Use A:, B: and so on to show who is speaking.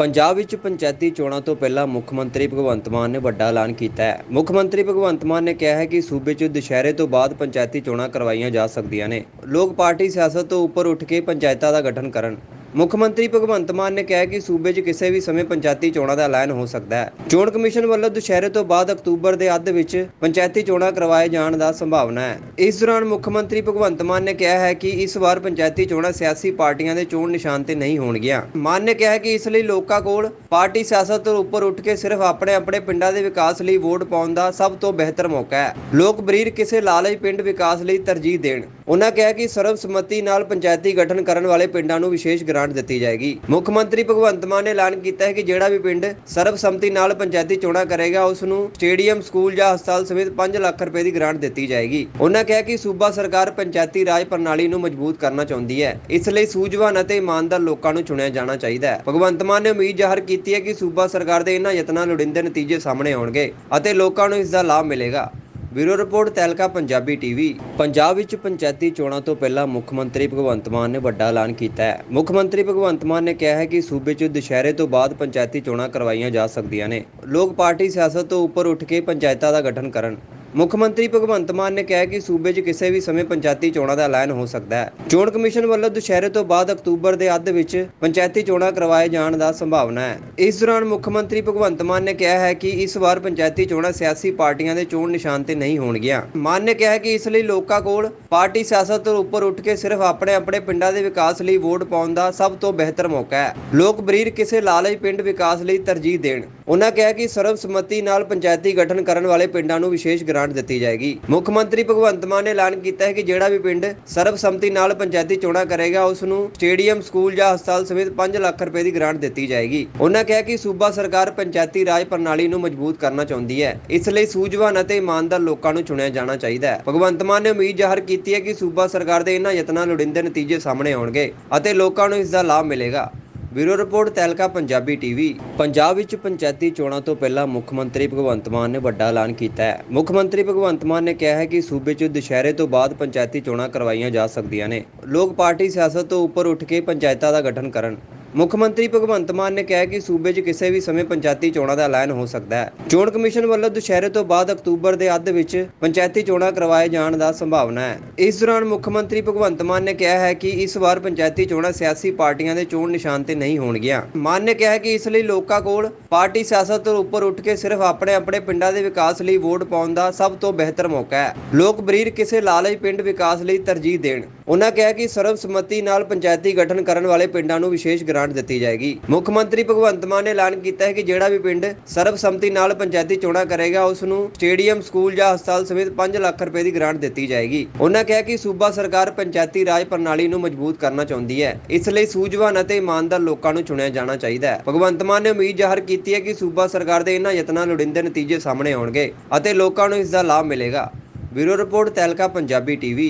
A: ਪੰਜਾਬ ਵਿੱਚ ਪੰਚਾਇਤੀ ਚੋਣਾਂ ਤੋਂ ਪਹਿਲਾਂ ਮੁੱਖ ਮੰਤਰੀ ਭਗਵੰਤ ਮਾਨ ਨੇ ਵੱਡਾ ਐਲਾਨ ਕੀਤਾ ਹੈ। ਮੁੱਖ ਮੰਤਰੀ ਭਗਵੰਤ ਮਾਨ ਨੇ ਕਿਹਾ ਹੈ ਕਿ ਸੂਬੇ 'ਚ ਦੁਸ਼ਹਿਰੇ ਤੋਂ ਬਾਅਦ ਪੰਚਾਇਤੀ ਚੋਣਾਂ ਕਰਵਾਈਆਂ ਜਾ ਸਕਦੀਆਂ ਨੇ। ਲੋਕ ਪਾਰਟੀ ਸਿਆਸਤ ਤੋਂ ਉੱਪਰ ਉੱਠ ਕੇ ਪੰਚਾਇਤਾਂ ਦਾ ਗਠਨ ਕਰਨ। ਮੁੱਖ ਮੰਤਰੀ ਭਗਵੰਤ ਮਾਨ ਨੇ ਕਿਹਾ ਕਿ ਸੂਬੇ 'ਚ ਕਿਸੇ ਵੀ ਸਮੇਂ ਪੰਚਾਇਤੀ ਚੋਣਾਂ ਦਾ ਐਲਾਨ ਹੋ ਸਕਦਾ ਹੈ। ਚੋਣ ਕਮਿਸ਼ਨ ਵੱਲੋਂ ਦੁਸ਼ਹਿਰੇ ਤੋਂ ਬਾਅਦ ਅਕਤੂਬਰ ਦੇ ਅੱਧ ਵਿੱਚ ਪੰਚਾਇਤੀ ਚੋਣਾਂ ਕਰਵਾਏ ਜਾਣ ਦਾ ਸੰਭਾਵਨਾ ਹੈ। ਇਸ ਦੌਰਾਨ ਮੁੱਖ ਮੰਤਰੀ ਭਗਵੰਤ ਮਾਨ ਨੇ ਕਿਹਾ ਹੈ ਕਿ ਇਸ ਵਾਰ ਪੰਚਾਇਤੀ ਚੋਣਾਂ ਸਿਆਸੀ ਪਾਰਟੀਆਂ ਦੇ ਚੋਣ ਨਿਸ਼ਾਨ ਤੇ ਨਹੀਂ ਹੋਣਗੀਆਂ। ਮਾਨ ਨੇ ਕਿਹਾ ਕਿ ਇਸ ਲਈ ਲੋਕਾਂ ਕੋਲ ਪਾਰਟੀ ਸਿਆਸਤ ਤੋਂ ਉੱਪਰ ਉੱਠ ਕੇ ਸਿਰਫ ਆਪਣੇ ਆਪਣੇ ਪਿੰਡਾਂ ਦੇ ਵਿਕਾਸ ਲਈ ਵੋਟ ਪਾਉਣ ਦਾ ਸਭ ਤੋਂ ਬਿਹਤਰ ਮੌਕਾ ਹੈ। ਲੋਕ ਬਰੀਰ ਕਿਸੇ ਲਾਲਚ ਪਿੰਡ ਵਿਕਾਸ ਲਈ ਤਰਜੀਹ ਦੇਣ। ਉਹਨਾਂ ਕਿਹਾ ਕਿ ਸਰਬਸੰਮਤੀ ਨਾਲ ਪੰਚਾਇਤੀ ਗਠਨ ਕਰਨ ਵਾਲੇ ਪਿੰਡਾਂ ਨੂੰ ਵਿਸ਼ੇਸ਼ ਗ੍ਰਾਂਟ ਦਿੱਤੀ ਜਾਏਗੀ। ਮੁੱਖ ਮੰਤਰੀ ਭਗਵੰਤ ਮਾਨ ਨੇ ਐਲਾਨ ਕੀਤਾ ਹੈ ਕਿ ਜਿਹੜਾ ਵੀ ਪਿੰਡ ਸਰਬਸੰਮਤੀ ਨਾਲ ਪੰਚਾਇਤੀ ਚੋਣਾਂ ਕਰੇਗਾ, ਉਸ ਨੂੰ ਸਟੇਡੀਅਮ, ਸਕੂਲ ਜਾਂ ਹਸਪਤਾਲ ਸਮੇਤ 5 ਲੱਖ ਰੁਪਏ ਦੀ ਗ੍ਰਾਂਟ ਦਿੱਤੀ ਜਾਏਗੀ। ਉਹਨਾਂ ਕਿਹਾ ਕਿ ਸੂਬਾ ਸਰਕਾਰ ਪੰਚਾਇਤੀ ਰਾਜ ਪ੍ਰਣਾਲੀ ਨੂੰ ਮਜ਼ਬੂਤ ਕਰਨਾ ਚਾਹੁੰਦੀ ਹੈ। ਇਸ ਲਈ ਸੂਝਵਾਨ ਅਤੇ ਇਮਾਨਦਾਰ ਲੋਕਾਂ ਨੂੰ ਚੁਣਿਆ ਜਾਣਾ ਚਾਹੀਦਾ ਹੈ। ਭਗਵੰਤ ਮਾਨ ਨੇ ਉਮੀਦ ਜ਼ਾਹਰ ਕੀਤੀ ਹੈ ਕਿ ਸੂਬਾ ਸਰਕਾਰ ਦੇ ਇਹਨਾਂ ਯਤਨਾਂ ਲੋੜੀਂਦੇ ਨਤੀਜੇ ਸਾਹਮਣੇ ਆਉਣਗੇ ਅਤੇ ਲੋਕਾਂ ਨੂੰ ਇਸ ਦਾ ਲਾਭ ਮਿਲੇਗਾ। Bureau report ਤੈਲਕਾ Punjabi TV Punjab ਵਿੱਚ ਪੰਚਾਇਤੀ ਚੋਣਾਂ ਤੋਂ ਪਹਿਲਾਂ ਮੁੱਖ ਮੰਤਰੀ ਭਗਵੰਤ ਮਾਨ ਨੇ ਵੱਡਾ ਐਲਾਨ ਕੀਤਾ ਹੈ। ਮੁੱਖ ਮੰਤਰੀ ਭਗਵੰਤ ਮਾਨ ਨੇ ਕਿਹਾ ਹੈ ਕਿ ਸੂਬੇ 'ਚ ਦੁਸ਼ਹਿਰੇ ਤੋਂ ਬਾਅਦ ਪੰਚਾਇਤੀ ਚੋਣਾਂ ਕਰਵਾਈਆਂ ਜਾ ਸਕਦੀਆਂ ਨੇ। ਲੋਕ ਪਾਰਟੀ ਸਿਆਸਤ ਤੋਂ ਉੱਪਰ ਉੱਠ ਕੇ ਪੰਚਾਇਤਾਂ ਦਾ ਗਠਨ ਕਰਨ। ਮੁੱਖ ਮੰਤਰੀ ਭਗਵੰਤ ਮਾਨ ਨੇ ਕਿਹਾ ਕਿ ਸੂਬੇ 'ਚ ਕਿਸੇ ਵੀ ਸਮੇਂ ਪੰਚਾਇਤੀ ਚੋਣਾਂ ਦਾ ਐਲਾਨ ਹੋ ਸਕਦਾ ਹੈ। ਚੋਣ ਕਮਿਸ਼ਨ ਵੱਲੋਂ ਦੁਸ਼ਹਿਰੇ ਤੋਂ ਬਾਅਦ ਅਕਤੂਬਰ ਦੇ ਅੱਧ ਵਿੱਚ ਪੰਚਾਇਤੀ ਚੋਣਾਂ ਕਰਵਾਏ ਜਾਣ ਦਾ ਸੰਭਾਵਨਾ ਹੈ। ਇਸ ਦੌਰਾਨ ਮੁੱਖ ਮੰਤਰੀ ਭਗਵੰਤ ਮਾਨ ਨੇ ਕਿਹਾ ਹੈ ਕਿ ਇਸ ਵਾਰ ਪੰਚਾਇਤੀ ਚੋਣਾਂ ਸਿਆਸੀ ਪਾਰਟੀਆਂ ਦੇ ਚੋਣ ਨਿਸ਼ਾਨ ਤੇ ਨਹੀਂ ਹੋਣਗੀਆਂ। ਮਾਨ ਨੇ ਕਿਹਾ ਕਿ ਇਸ ਲਈ ਲੋਕਾਂ ਕੋਲ ਪਾਰਟੀ ਸਿਆਸਤ ਤੋਂ ਉੱਪਰ ਉੱਠ ਕੇ ਸਿਰਫ ਆਪਣੇ ਆਪਣੇ ਪਿੰਡਾਂ ਦੇ ਵਿਕਾਸ ਲਈ ਵੋਟ ਪਾਉਣ ਦਾ ਸਭ ਤੋਂ ਬਿਹਤਰ ਮੌਕਾ ਹੈ। ਲੋਕ ਬਰੀਰ ਕਿਸੇ ਲਾਲਚ ਪਿੰਡ ਵਿਕਾਸ ਲਈ ਤਰਜੀਹ ਦੇਣ। ਉਹਨਾਂ ਕਿਹਾ ਕਿ ਸਰਬਸੰਮਤੀ ਨਾਲ ਪੰਚਾਇਤੀ ਗਠਨ ਕਰਨ ਵਾਲੇ ਪਿੰਡਾਂ ਨੂੰ ਵਿਸ਼ੇਸ਼ ਗ੍ਰਾਂਟ ਦਿੱਤੀ ਜਾਏਗੀ। ਮੁੱਖ ਮੰਤਰੀ ਭਗਵੰਤ ਮਾਨ ਨੇ ਐਲਾਨ ਕੀਤਾ ਹੈ ਕਿ ਜਿਹੜਾ ਵੀ ਪਿੰਡ ਸਰਬਸੰਮਤੀ ਨਾਲ ਪੰਚਾਇਤੀ ਚੋਣਾਂ ਕਰੇਗਾ, ਉਸ ਨੂੰ ਸਟੇਡੀਅਮ, ਸਕੂਲ ਜਾਂ ਹਸਪਤਾਲ ਸਮੇਤ 5 ਲੱਖ ਰੁਪਏ ਦੀ ਗ੍ਰਾਂਟ ਦਿੱਤੀ ਜਾਏਗੀ। ਉਹਨਾਂ ਕਿਹਾ ਕਿ ਸੂਬਾ ਸਰਕਾਰ ਪੰਚਾਇਤੀ ਰਾਜ ਪ੍ਰਣਾਲੀ ਨੂੰ ਮਜ਼ਬੂਤ ਕਰਨਾ ਚਾਹੁੰਦੀ ਹੈ। ਇਸ ਲਈ ਸੂਝਵਾਨ ਅਤੇ ਇਮਾਨਦਾਰ ਲੋਕਾਂ ਨੂੰ ਚੁਣਿਆ ਜਾਣਾ ਚਾਹੀਦਾ ਹੈ। ਭਗਵੰਤ ਮਾਨ ਨੇ ਉਮੀਦ ਜ਼ਾਹਰ ਕੀਤੀ ਹੈ ਕਿ ਸੂਬਾ ਸਰਕਾਰ ਦੇ ਇਹਨਾਂ ਯਤਨਾਂ ਲੋੜੀਂਦੇ ਨਤੀਜੇ ਸਾਹਮਣੇ ਆਉਣਗੇ ਅਤੇ ਲੋਕਾਂ ਨੂੰ ਇਸ ਦਾ ਲਾਭ ਮਿਲੇਗਾ। Bureau report ਤੈਲਕਾ Punjabi TV Punjab ਵਿੱਚ ਪੰਚਾਇਤੀ ਚੋਣਾਂ ਤੋਂ ਪਹਿਲਾਂ ਮੁੱਖ ਮੰਤਰੀ ਭਗਵੰਤ ਮਾਨ ਨੇ ਵੱਡਾ ਐਲਾਨ ਕੀਤਾ ਹੈ। ਮੁੱਖ ਮੰਤਰੀ ਭਗਵੰਤ ਮਾਨ ਨੇ ਕਿਹਾ ਹੈ ਕਿ ਸੂਬੇ 'ਚ ਦੁਸ਼ਹਿਰੇ ਤੋਂ ਬਾਅਦ ਪੰਚਾਇਤੀ ਚੋਣਾਂ ਕਰਵਾਈਆਂ ਜਾ ਸਕਦੀਆਂ ਨੇ। ਲੋਕ ਪਾਰਟੀ ਸਿਆਸਤ ਤੋਂ ਉੱਪਰ ਉੱਠ ਕੇ ਪੰਚਾਇਤਾਂ ਦਾ ਗਠਨ ਕਰਨ। ਮੁੱਖ ਮੰਤਰੀ ਭਗਵੰਤ ਮਾਨ ਨੇ ਕਿਹਾ ਕਿ ਸੂਬੇ 'ਚ ਕਿਸੇ ਵੀ ਸਮੇਂ ਪੰਚਾਇਤੀ ਚੋਣਾਂ ਦਾ ਐਲਾਨ ਹੋ ਸਕਦਾ ਹੈ। ਚੋਣ ਕਮਿਸ਼ਨ ਵੱਲੋਂ ਦੁਸ਼ਹਿਰੇ ਤੋਂ ਬਾਅਦ ਅਕਤੂਬਰ ਦੇ ਅੱਧ ਵਿੱਚ ਪੰਚਾਇਤੀ ਚੋਣਾਂ ਕਰਵਾਏ ਜਾਣ ਦਾ ਸੰਭਾਵਨਾ ਹੈ। ਇਸ ਦੌਰਾਨ ਮੁੱਖ ਮੰਤਰੀ ਭਗਵੰਤ ਮਾਨ ਨੇ ਕਿਹਾ ਹੈ ਕਿ ਇਸ ਵਾਰ ਪੰਚਾਇਤੀ ਚੋਣਾਂ ਸਿਆਸੀ ਪਾਰਟੀਆਂ ਦੇ ਚੋਣ ਨਿਸ਼ਾਨ ਤੇ ਨਹੀਂ ਹੋਣਗੀਆਂ। ਮਾਨ ਨੇ ਕਿਹਾ ਕਿ ਇਸ ਲਈ ਲੋਕਾਂ ਕੋਲ ਪਾਰਟੀ ਸਿਆਸਤ ਤੋਂ ਉੱਪਰ ਉੱਠ ਕੇ ਸਿਰਫ ਆਪਣੇ ਆਪਣੇ ਪਿੰਡਾਂ ਦੇ ਵਿਕਾਸ ਲਈ ਵੋਟ ਪਾਉਣ ਦਾ ਸਭ ਤੋਂ ਬਿਹਤਰ ਮੌਕਾ ਹੈ। ਲੋਕ ਬਰੀਰ ਕਿਸੇ ਲਾਲਚ ਪਿੰਡ ਵਿਕਾਸ ਲਈ ਤਰਜੀਹ ਦੇਣ। ਉਹਨਾਂ ਕਿਹਾ ਕਿ ਸਰਬਸੰਮਤੀ ਨਾਲ ਪੰਚਾਇਤੀ ਗਠਨ ਕਰਨ ਵਾਲੇ ਪਿੰਡਾਂ ਨੂੰ ਵਿਸ਼ੇਸ਼ ਗ੍ਰਾਂਟ ਦਿੱਤੀ ਜਾਏਗੀ। ਮੁੱਖ ਮੰਤਰੀ ਭਗਵੰਤ ਮਾਨ ਨੇ ਐਲਾਨ ਕੀਤਾ ਹੈ ਕਿ ਜਿਹੜਾ ਵੀ ਪਿੰਡ ਸਰਬਸੰਮਤੀ ਨਾਲ ਪੰਚਾਇਤੀ ਚੋਣਾਂ ਕਰੇਗਾ, ਉਸ ਨੂੰ ਸਟੇਡੀਅਮ, ਸਕੂਲ ਜਾਂ ਹਸਪਤਾਲ ਸਮੇਤ 5 ਲੱਖ ਰੁਪਏ ਦੀ ਗ੍ਰਾਂਟ ਦਿੱਤੀ ਜਾਏਗੀ। ਉਹਨਾਂ ਕਿਹਾ ਕਿ ਸੂਬਾ ਸਰਕਾਰ ਪੰਚਾਇਤੀ ਰਾਜ ਪ੍ਰਣਾਲੀ ਨੂੰ ਮਜ਼ਬੂਤ ਕਰਨਾ ਚਾਹੁੰਦੀ ਹੈ। ਇਸ ਲਈ ਸੂਝਵਾਨ ਅਤੇ ਇਮਾਨਦਾਰ ਲੋਕਾਂ ਨੂੰ ਚੁਣਿਆ ਜਾਣਾ ਚਾਹੀਦਾ ਹੈ। ਭਗਵੰਤ ਮਾਨ ਨੇ ਉਮੀਦ ਜ਼ਾਹਰ ਕੀਤੀ ਹੈ ਕਿ ਸੂਬਾ ਸਰਕਾਰ ਦੇ ਇਹਨਾਂ ਯਤਨਾਂ ਲੋੜੀਂਦੇ ਨਤੀਜੇ ਸਾਹਮਣੇ ਆਉਣਗੇ ਅਤੇ ਲੋਕਾਂ ਨੂੰ ਇਸ ਦਾ ਲਾਭ ਮਿਲੇਗਾ। Bureau report, ਤੈਲਕਾ, Punjabi TV.